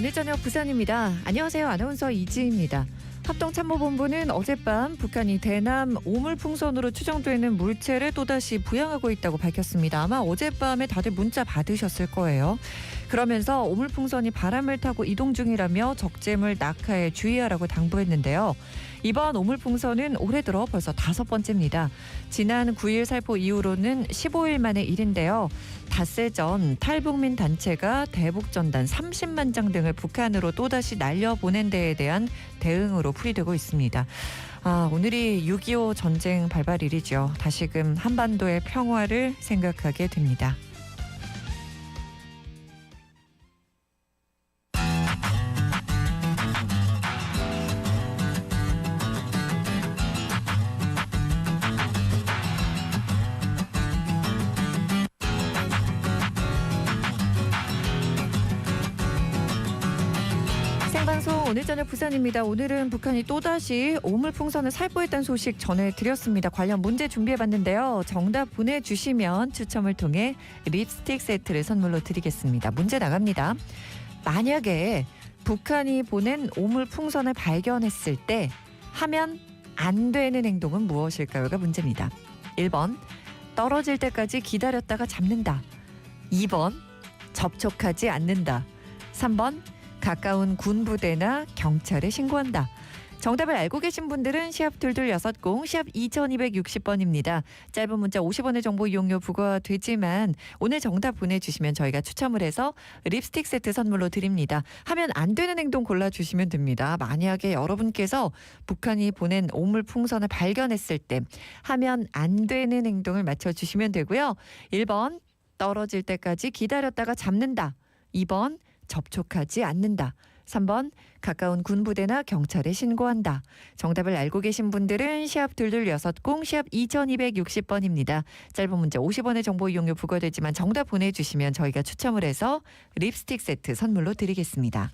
오늘 저녁 부산입니다. 안녕하세요. 아나운서 이지입니다. 합동참모본부는 어젯밤 북한이 대남 오물풍선으로 추정되는 물체를 또다시 부양하고 있다고 밝혔습니다. 아마 어젯밤에 다들 문자 받으셨을 거예요. 그러면서 오물풍선이 바람을 타고 이동 중이라며 적재물 낙하에 주의하라고 당부했는데요. 이번 오물풍선은 올해 들어 벌써 다섯 번째입니다. 지난 9일 살포 이후로는 15일 만의 일인데요. 닷새 전 탈북민 단체가 대북전단 30만 장 등을 북한으로 또다시 날려보낸 데에 대한 대응으로 풀이되고 있습니다. 아, 오늘이 6.25 전쟁 발발일이죠. 다시금 한반도의 평화를 생각하게 됩니다. 오늘 저녁 부산입니다. 오늘은 북한이 또다시 오물풍선을 살포했다는 소식 전해드렸습니다. 관련 문제 준비해봤는데요. 정답 보내주시면 추첨을 통해 립스틱 세트를 선물로 드리겠습니다. 문제 나갑니다. 만약에 북한이 보낸 오물풍선을 발견했을 때 하면 안 되는 행동은 무엇일까요가 문제입니다. 1번 떨어질 때까지 기다렸다가 잡는다. 2번 접촉하지 않는다. 3번 가까운 군부대나 경찰에 신고한다. 정답을 알고 계신 분들은 시합 둘둘 여섯 공 시합 2260번입니다. 짧은 문자 50원의 정보 이용료 부과되지만 오늘 정답 보내주시면 저희가 추첨을 해서 립스틱 세트 선물로 드립니다. 하면 안 되는 행동 골라주시면 됩니다. 만약에 여러분께서 북한이 보낸 오물 풍선을 발견했을 때 하면 안 되는 행동을 맞춰주시면 되고요. 1번 떨어질 때까지 기다렸다가 잡는다. 2번 접촉하지 않는다. 3번 가까운 군부대나 경찰에 신고한다. 정답을 알고 계신 분들은 시합 둘둘 여섯 공 시합 2260번입니다. 짧은 문자 50원의 정보 이용료 부과되지만 정답 보내주시면 저희가 추첨을 해서 립스틱 세트 선물로 드리겠습니다.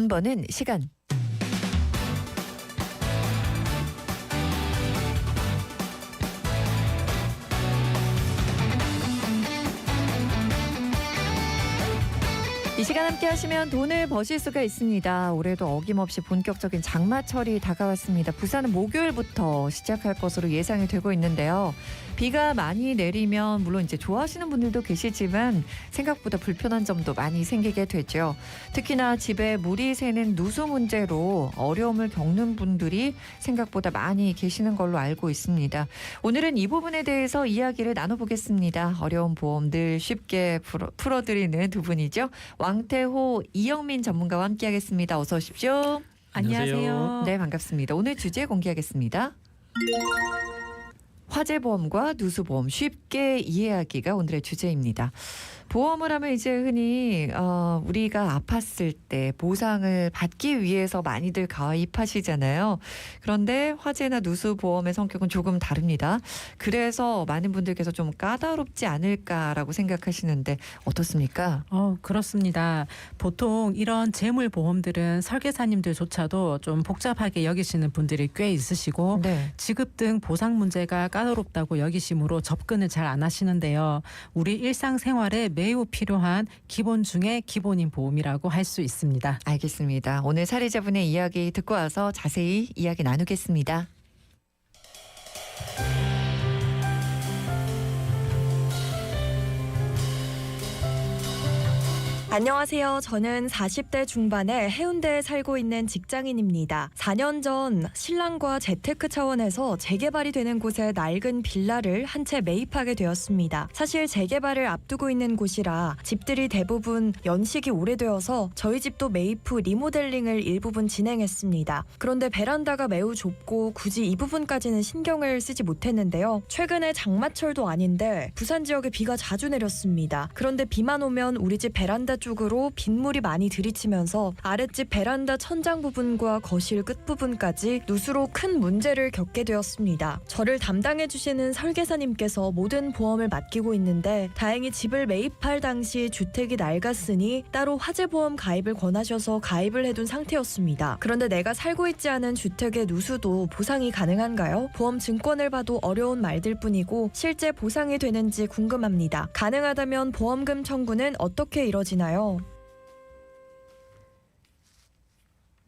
돈 버는 시간. 시간 함께 하시면 돈을 버실 수가 있습니다. 올해도 어김없이 본격적인 장마철이 다가왔습니다. 부산은 목요일부터 시작할 것으로 예상이 되고 있는데요. 비가 많이 내리면 물론 이제 좋아하시는 분들도 계시지만 생각보다 불편한 점도 많이 생기게 되죠. 특히나 집에 물이 새는 누수 문제로 어려움을 겪는 분들이 생각보다 많이 계시는 걸로 알고 있습니다. 오늘은 이 부분에 대해서 이야기를 나눠보겠습니다. 어려운 보험 늘 쉽게 풀어, 풀어드리는 두 분이죠. 왕 태호, 이영민 전문가와 함께하겠습니다. 어서 오십시오. 안녕하세요. 네, 반갑습니다. 오늘 주제 공개하겠습니다. 화재보험과 누수보험 쉽게 이해하기가 오늘의 주제입니다. 보험을 하면 이제 흔히 어, 우리가 아팠을 때 보상을 받기 위해서 많이들 가입하시잖아요. 그런데 화재나 누수 보험의 성격은 조금 다릅니다. 그래서 많은 분들께서 좀 까다롭지 않을까라고 생각하시는데 어떻습니까? 어, 그렇습니다. 보통 이런 재물 보험들은 설계사님들조차도 좀 복잡하게 여기시는 분들이 꽤 있으시고 네. 지급 등 보상 문제가 까다롭다고 여기심으로 접근을 잘 안 하시는데요. 우리 일상생활에 매우 필요한 기본 중에 기본인 보험이라고 할 수 있습니다. 알겠습니다. 오늘 사례자분의 이야기 듣고 와서 자세히 이야기 나누겠습니다. 안녕하세요. 저는 40대 중반에 해운대에 살고 있는 직장인입니다. 4년 전 신랑과 재테크 차원에서 재개발이 되는 곳에 낡은 빌라를 한 채 매입하게 되었습니다. 사실 재개발을 앞두고 있는 곳이라 집들이 대부분 연식이 오래되어서 저희 집도 매입 후 리모델링을 일부분 진행했습니다. 그런데 베란다가 매우 좁고 굳이 이 부분까지는 신경을 쓰지 못했는데요. 최근에 장마철도 아닌데 부산 지역에 비가 자주 내렸습니다. 그런데 비만 오면 우리 집 베란다 쪽으로 빗물이 많이 들이치면서 아랫집 베란다 천장 부분과 거실 끝 부분까지 누수로 큰 문제를 겪게 되었습니다. 저를 담당해 주시는 설계사님께서 모든 보험을 맡기고 있는데 다행히 집을 매입할 당시 주택이 낡았으니 따로 화재 보험 가입을 권하셔서 가입을 해둔 상태였습니다. 그런데 내가 살고 있지 않은 주택의 누수도 보상이 가능한가요? 보험 증권을 봐도 어려운 말들 뿐이고 실제 보상이 되는지 궁금합니다. 가능하다면 보험금 청구는 어떻게 이뤄지나요?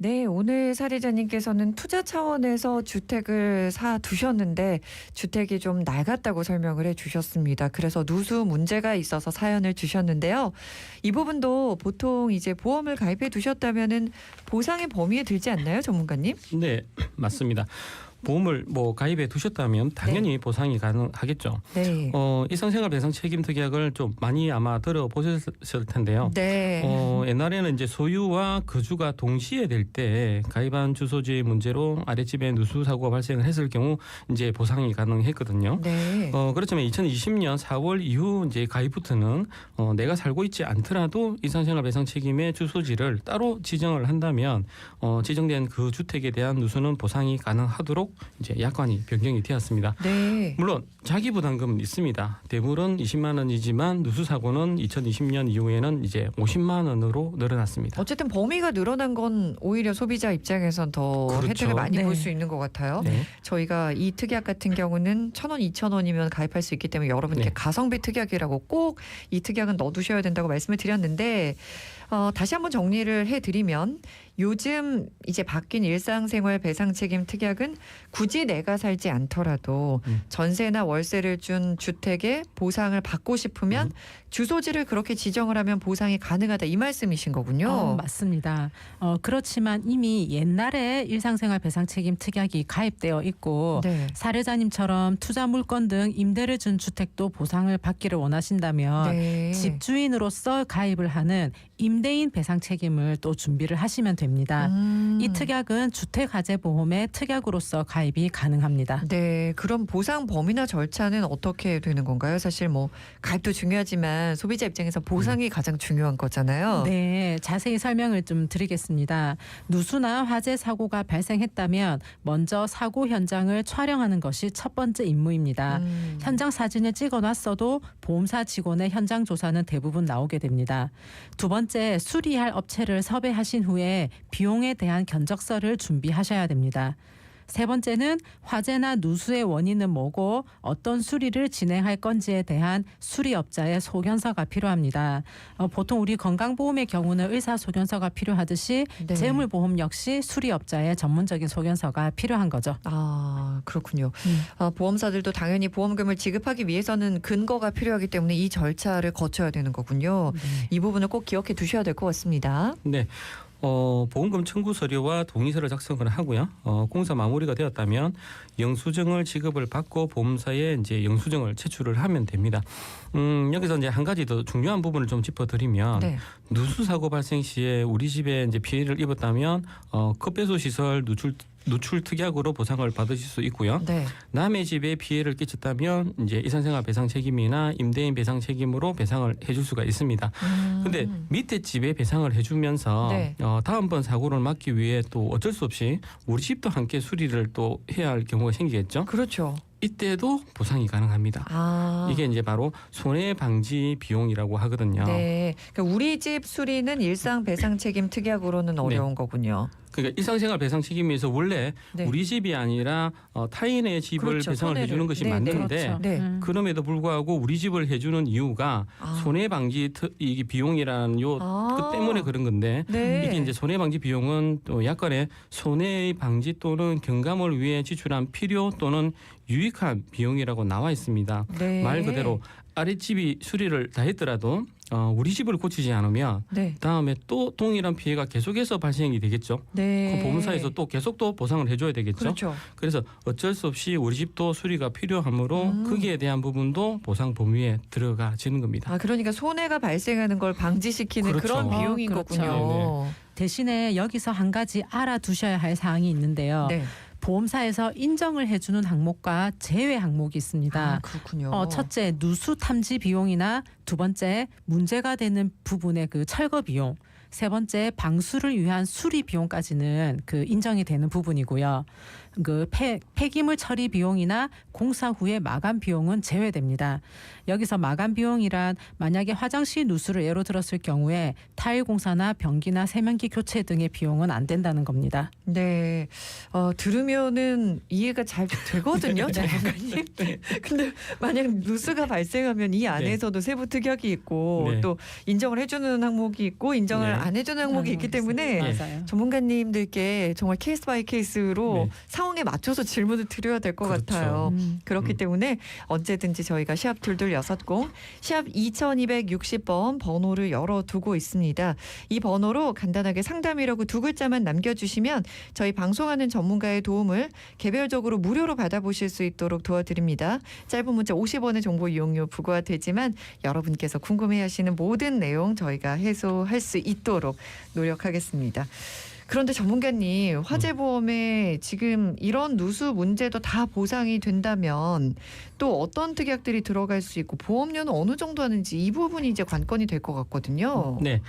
네, 오늘 사례자님께서는 투자 차원에서 주택을 사 두셨는데 주택이 좀 낡았다고 설명을 해 주셨습니다. 그래서 누수 문제가 있어서 사연을 주셨는데요. 이 부분도 보통 이제 보험을 가입해 두셨다면은 보상의 범위에 들지 않나요, 전문가님? 네, 맞습니다. 보험을 뭐 가입해 두셨다면 당연히 보상이 가능하겠죠. 네. 어, 일상생활 배상 책임 특약을 좀 많이 아마 들어보셨을 텐데요. 네. 어, 옛날에는 이제 소유와 거주가 동시에 될 때 가입한 주소지의 문제로 아랫집에 누수 사고가 발생을 했을 경우 이제 보상이 가능했거든요. 네. 어, 그렇지만 2020년 4월 이후 이제 가입부터는 어, 내가 살고 있지 않더라도 일상생활 배상 책임의 주소지를 따로 지정을 한다면 어, 지정된 그 주택에 대한 누수는 보상이 가능하도록 이제 약관이 변경이 되었습니다. 네. 물론 자기 부담금은 있습니다. 대물은 20만 원이지만 누수 사고는 2020년 이후에는 이제 50만 원으로 늘어났습니다. 어쨌든 범위가 늘어난 건 오히려 소비자 입장에선 더 그렇죠. 혜택을 많이 네. 볼 수 있는 것 같아요. 네. 저희가 이 특약 같은 경우는 천 원, 이천 원이면 가입할 수 있기 때문에 여러분께 네. 가성비 특약이라고 꼭 이 특약은 넣어두셔야 된다고 말씀을 드렸는데 어, 다시 한번 정리를 해드리면 요즘 이제 바뀐 일상생활 배상 책임 특약은 굳이 내가 살지 않더라도 음. 전세나 월세를 준 주택에 보상을 받고 싶으면 음. 주소지를 그렇게 지정을 하면 보상이 가능하다 이 말씀이신 거군요. 어, 맞습니다. 어, 그렇지만 이미 옛날에 일상생활 배상 책임 특약이 가입되어 있고 네. 사례자님처럼 투자 물건 등 임대를 준 주택도 보상을 받기를 원하신다면 네. 집주인으로서 가입을 하는 임대인 배상 책임을 또 준비를 하시면 됩니다. 음. 이 특약은 주택화재보험의 특약으로서 가입이 가능합니다. 네, 그럼 보상 범위나 절차는 어떻게 되는 건가요? 사실 뭐 가입도 중요하지만 소비자 입장에서 보상이 가장 중요한 거잖아요. 네, 자세히 설명을 좀 드리겠습니다. 누수나 화재 사고가 발생했다면 먼저 사고 현장을 촬영하는 것이 첫 번째 임무입니다. 음. 현장 사진을 찍어놨어도 보험사 직원의 현장 조사는 대부분 나오게 됩니다. 두 번째, 수리할 업체를 섭외하신 후에 비용에 대한 견적서를 준비하셔야 됩니다. 세 번째는 화재나 누수의 원인은 뭐고 어떤 수리를 진행할 건지에 대한 수리업자의 소견서가 필요합니다. 어, 보통 우리 건강보험의 경우는 의사 소견서가 필요하듯이 네. 재물보험 역시 수리업자의 전문적인 소견서가 필요한 거죠. 아 그렇군요. 음. 아, 보험사들도 당연히 보험금을 지급하기 위해서는 근거가 필요하기 때문에 이 절차를 거쳐야 되는 거군요. 이 부분을 꼭 기억해 두셔야 될 것 같습니다. 네. 어, 보험금 청구 서류와 동의서를 작성을 하고요. 어, 공사 마무리가 되었다면 영수증을 지급을 받고 보험사에 이제 영수증을 제출을 하면 됩니다. 음, 여기서 이제 한 가지 더 중요한 부분을 좀 짚어드리면 네. 누수 사고 발생 시에 우리 집에 이제 피해를 입었다면 어, 급배수 시설 누출 누출 특약으로 보상을 받으실 수 있고요. 네. 남의 집에 피해를 끼쳤다면 이제 이산생활 배상 책임이나 임대인 배상 책임으로 배상을 해줄 수가 있습니다. 음. 근데 밑에 집에 배상을 해주면서 네. 어, 다음번 사고를 막기 위해 또 어쩔 수 없이 우리 집도 함께 수리를 또 해야 할 경우가 생기겠죠. 그렇죠. 이때도 보상이 가능합니다. 아 이게 이제 바로 손해 방지 비용이라고 하거든요. 네. 그러니까 우리 집 수리는 일상 배상 책임 특약으로는 어려운 거군요. 그러니까 일상생활 배상 책임에서 원래 네. 우리 집이 아니라 어, 타인의 집을 그렇죠. 배상을 손해를. 해주는 것이 네, 네. 맞는데 그렇죠. 네. 음. 그럼에도 불구하고 우리 집을 해주는 이유가 아. 손해 방지 트- 이게 비용이라는 요 아. 그 때문에 그런 건데 네. 이게 이제 손해 방지 비용은 또 약간의 손해 방지 또는 경감을 위해 지출한 필요 또는 유익한 비용이라고 나와 있습니다. 네. 말 그대로 아랫집이 수리를 다 했더라도 어, 우리 집을 고치지 않으면 네. 다음에 또 동일한 피해가 계속해서 발생이 되겠죠. 네. 그 보험사에서 또 계속 또 보상을 해줘야 되겠죠. 그렇죠. 그래서 어쩔 수 없이 우리 집도 수리가 필요하므로 음. 거기에 대한 부분도 보상 범위에 들어가지는 겁니다. 아 그러니까 손해가 발생하는 걸 방지시키는 그렇죠. 그런 비용인 어, 그렇죠. 거군요. 대신에 여기서 한 가지 알아두셔야 할 사항이 있는데요. 네. 보험사에서 인정을 해주는 항목과 제외 항목이 있습니다. 아, 그렇군요. 어, 첫째 누수 탐지 비용이나 두 번째 문제가 되는 부분의 그 철거 비용, 세 번째 방수를 위한 수리 비용까지는 그 인정이 되는 부분이고요. 그 폐, 폐기물 처리 비용이나 공사 후의 마감 비용은 제외됩니다. 여기서 마감 비용이란 만약에 화장실 누수를 예로 들었을 경우에 타일 공사나 변기나 세면기 교체 등의 비용은 안 된다는 겁니다. 네, 어, 들으면은 이해가 잘 되거든요, 네. 장관님. 근데 만약 누수가 발생하면 이 안에서도 세부 특약이 있고 네. 또 인정을 해주는 항목이 있고 인정을 네. 안 해주는 항목이 있기 때문에 네. 맞아요. 전문가님들께 정말 케이스 바이 케이스로 네. 상황에 맞춰서 질문을 드려야 될 것 그렇죠. 같아요. 음. 그렇기 음. 때문에 언제든지 저희가 시합 둘둘 여섯 공 시합 2260번 번호를 열어두고 있습니다. 이 번호로 간단하게 상담이라고 두 글자만 남겨주시면 저희 방송하는 전문가의 도움을 개별적으로 무료로 받아보실 수 있도록 도와드립니다. 짧은 문자 50원의 정보 이용료 부과되지만 여러분께서 궁금해하시는 모든 내용 저희가 해소할 수 있도록 노력하겠습니다. 그런데 전문가님 화재보험에 지금 이런 누수 문제도 다 보상이 된다면 또 어떤 특약들이 들어갈 수 있고 보험료는 어느 정도 하는지 이 부분이 이제 관건이 될 것 같거든요. 네.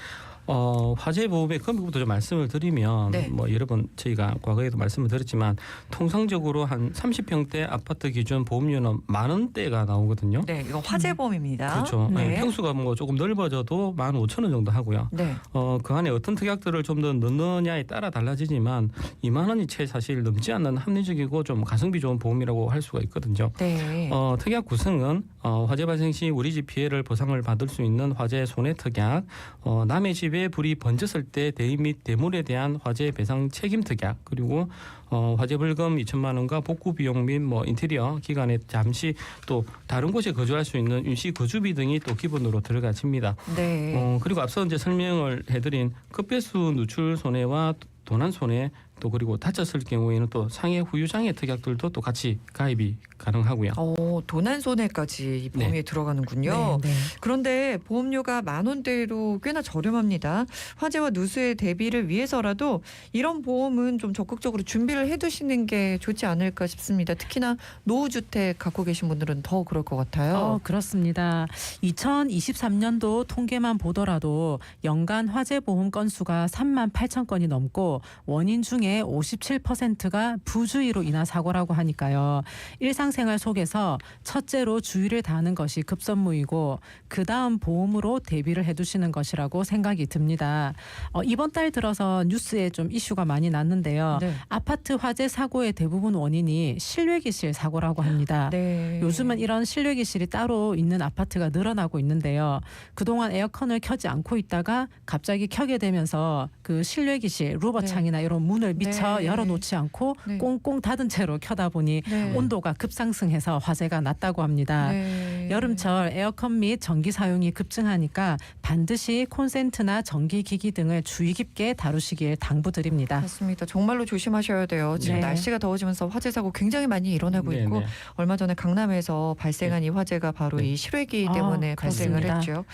어, 화재 보험의 금액부터 좀 말씀을 드리면 네. 뭐 여러 번 저희가 과거에도 말씀을 드렸지만 통상적으로 한 30평대 아파트 기준 보험료는 만 원대가 나오거든요. 네, 이건 화재 보험입니다. 그렇죠. 네. 네, 평수가 뭐 조금 넓어져도 만 오천 원 정도 하고요. 네. 어, 그 안에 어떤 특약들을 좀 더 넣느냐에 따라 달라지지만 2만 원이 채 사실 넘지 않는 합리적이고 좀 가성비 좋은 보험이라고 할 수가 있거든요. 네. 어, 특약 구성은 어, 화재 발생 시 우리 집 피해를 보상을 받을 수 있는 화재 손해 특약, 어, 남의 집에 불이 번졌을 때 대의 및 대물에 대한 화재 배상 책임 특약, 그리고 어, 화재 벌금 2천만 원과 복구 비용 및 뭐 인테리어 기간에 잠시 또 다른 곳에 거주할 수 있는 임시 거주비 등이 또 기본으로 들어가집니다. 네. 어, 그리고 앞서 이제 설명을 해드린 급배수 누출 손해와 도난 손해 또 그리고 다쳤을 경우에는 또 상해 후유 장애 특약들도 또 같이 가입이 가능하고요. 어, 도난 손해까지 이 네. 범위에 들어가는군요. 네, 네. 그런데 보험료가 만 원대로 꽤나 저렴합니다. 화재와 누수의 대비를 위해서라도 이런 보험은 좀 적극적으로 준비를 해두시는 게 좋지 않을까 싶습니다. 특히나 노후주택 갖고 계신 분들은 더 그럴 것 같아요. 어, 그렇습니다. 2023년도 통계만 보더라도 연간 화재 보험 건수가 3만 8천 건이 넘고 원인 중에 57%가 부주의로 인한 사고라고 하니까요. 일상 생활 속에서 첫째로 주의를 다하는 것이 급선무이고 그 다음 보험으로 대비를 해두시는 것이라고 생각이 듭니다. 어, 이번 달 들어서 뉴스에 좀 이슈가 많이 났는데요. 네. 아파트 화재 사고의 대부분 원인이 실외기실 사고라고 합니다. 네. 요즘은 이런 실외기실이 따로 있는 아파트가 늘어나고 있는데요. 그동안 에어컨을 켜지 않고 있다가 갑자기 켜게 되면서 그 실외기실 루버창이나 이런 문을 미처 네. 열어놓지 않고 네. 꽁꽁 닫은 채로 켜다 보니 네. 온도가 급상 승해서 화재가 났다고 합니다. 네. 여름철 에어컨 및 전기 사용이 급증하니까 반드시 콘센트나 전기 기기 등을 주의 깊게 다루시길 당부드립니다. 맞습니다. 정말로 조심하셔야 돼요. 지금 네. 날씨가 더워지면서 화재 사고 굉장히 많이 일어나고 네, 있고 네. 얼마 전에 강남에서 발생한 이 화재가 바로 네. 이 실외기 아, 때문에 발생을 그렇습니다. 했죠.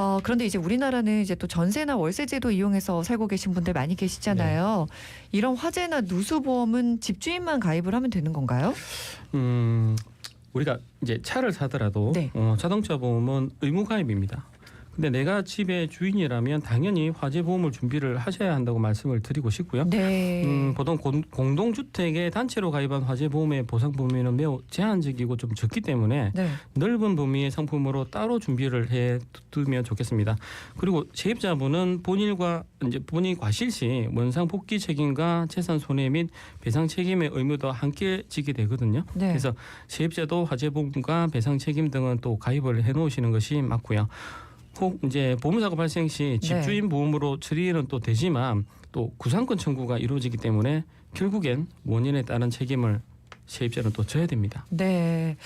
어, 그런데 이제 우리나라는 이제 또 전세나 월세 제도 이용해서 살고 계신 분들 많이 계시잖아요. 이런 화재나 누수 보험은 집주인만 가입을 하면 되는 건가요? 음, 우리가 이제 차를 사더라도 네. 어, 자동차 보험은 의무 가입입니다. 근데 내가 집의 주인이라면 당연히 화재 보험을 준비를 하셔야 한다고 말씀을 드리고 싶고요. 네. 음, 보통 공, 공동주택에 단체로 가입한 화재 보험의 보상 범위는 매우 제한적이고 좀 적기 때문에 네. 넓은 범위의 상품으로 따로 준비를 해 두면 좋겠습니다. 그리고 세입자분은 본인과 이제 본인 과실 시 원상 복귀 책임과 재산 손해 및 배상 책임의 의무도 함께 지게 되거든요. 네. 그래서 세입자도 화재 보험과 배상 책임 등은 또 가입을 해 놓으시는 것이 맞고요. 혹 이제 보험사고 발생 시 네. 집주인 보험으로 처리는 또 되지만 또 구상권 청구가 이루어지기 때문에 결국엔 원인에 따른 책임을 세입자는 또 져야 됩니다. 네.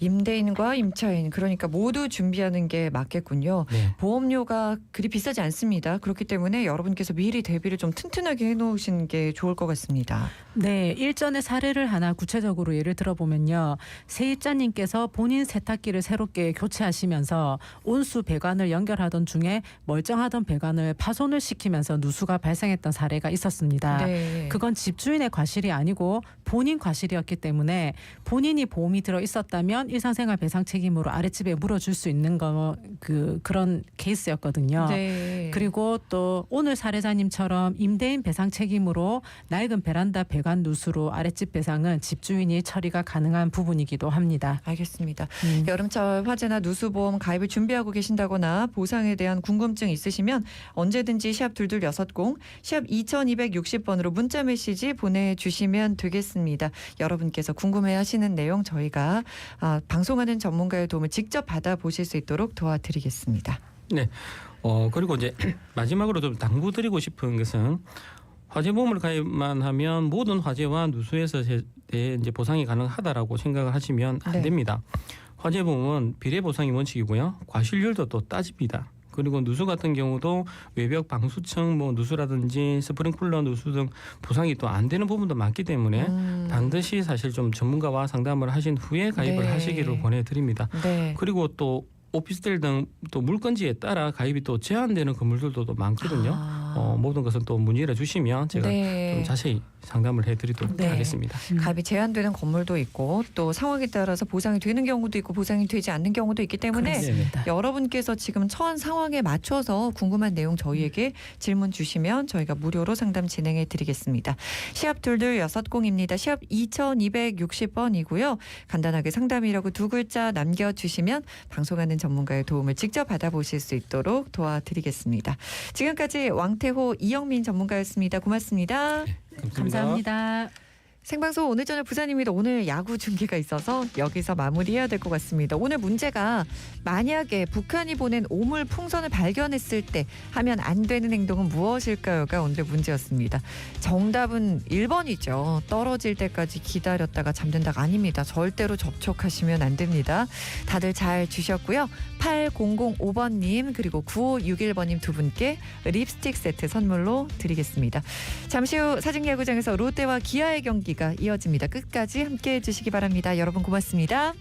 임대인과 임차인 그러니까 모두 준비하는 게 맞겠군요. 네. 보험료가 그리 비싸지 않습니다. 그렇기 때문에 여러분께서 미리 대비를 좀 튼튼하게 해놓으시는 게 좋을 것 같습니다. 네, 일전의 사례를 하나 구체적으로 예를 들어보면요. 세입자님께서 본인 세탁기를 새롭게 교체하시면서 온수 배관을 연결하던 중에 멀쩡하던 배관을 파손을 시키면서 누수가 발생했던 사례가 있었습니다. 네. 그건 집주인의 과실이 아니고 본인 과실이었기 때문에 본인이 보험이 들어 있었다면 일상생활 배상 책임으로 아랫집에 물어줄 수 있는 거 그 그런 케이스였거든요. 네. 그리고 또 오늘 사례자님처럼 임대인 배상 책임으로 낡은 베란다 배관 누수로 아랫집 배상은 집주인이 처리가 가능한 부분이기도 합니다. 알겠습니다. 음. 여름철 화재나 누수보험 가입을 준비하고 계신다거나 보상에 대한 궁금증 있으시면 언제든지 시합 둘둘 여섯 공 시합 2260번으로 문자 메시지 보내주시면 되겠습니다. 여러분께서 궁금해하시는 내용 저희가 아, 방송하는 전문가의 도움을 직접 받아보실 수 있도록 도와드리겠습니다. 어 그리고 이제 마지막으로 좀 당부드리고 싶은 것은 화재보험을 가입만 하면 모든 화재와 누수에서 제- 대해 이제 보상이 가능하다라고 생각을 하시면 안 네. 됩니다. 화재보험은 비례 보상이 원칙이고요. 과실률도 또 따집니다. 그리고 누수 같은 경우도 외벽 방수층 뭐 누수라든지 스프링클러 누수 등 보상이 또 안 되는 부분도 많기 때문에 음, 반드시 사실 좀 전문가와 상담을 하신 후에 가입을 네. 하시기를 권해드립니다. 네. 그리고 또 오피스텔 등 또 물건지에 따라 가입이 또 제한되는 건물들도 또 많거든요. 아, 어, 모든 것은 또 문의를 주시면 제가 네. 좀 자세히 상담을 해드리도록 네. 하겠습니다. 가입이 제한되는 건물도 있고 또 상황에 따라서 보상이 되는 경우도 있고 보상이 되지 않는 경우도 있기 때문에 그렇습니다. 여러분께서 지금 처한 상황에 맞춰서 궁금한 내용 저희에게 질문 주시면 저희가 무료로 상담 진행해 드리겠습니다. 시합 둘둘 여섯 공입니다. 시합 2260번이고요. 간단하게 상담이라고 두 글자 남겨주시면 방송하는 전문가의 도움을 직접 받아보실 수 있도록 도와드리겠습니다. 지금까지 왕태 호 이영민 전문가였습니다. 고맙습니다. 감사합니다. 생방송 오늘 저녁 부산입니다. 오늘 야구 중계가 있어서 여기서 마무리해야 될 것 같습니다. 오늘 문제가 만약에 북한이 보낸 오물 풍선을 발견했을 때 하면 안 되는 행동은 무엇일까요가 오늘의 문제였습니다. 정답은 1번이죠. 떨어질 때까지 기다렸다가 잠든다가 아닙니다. 절대로 접촉하시면 안 됩니다. 다들 잘 주셨고요. 8005번님 그리고 9561번님 두 분께 립스틱 세트 선물로 드리겠습니다. 잠시 후 사직야구장에서 롯데와 기아의 경 기가 이어집니다. 끝까지 함께 해 주시기 바랍니다. 여러분 고맙습니다.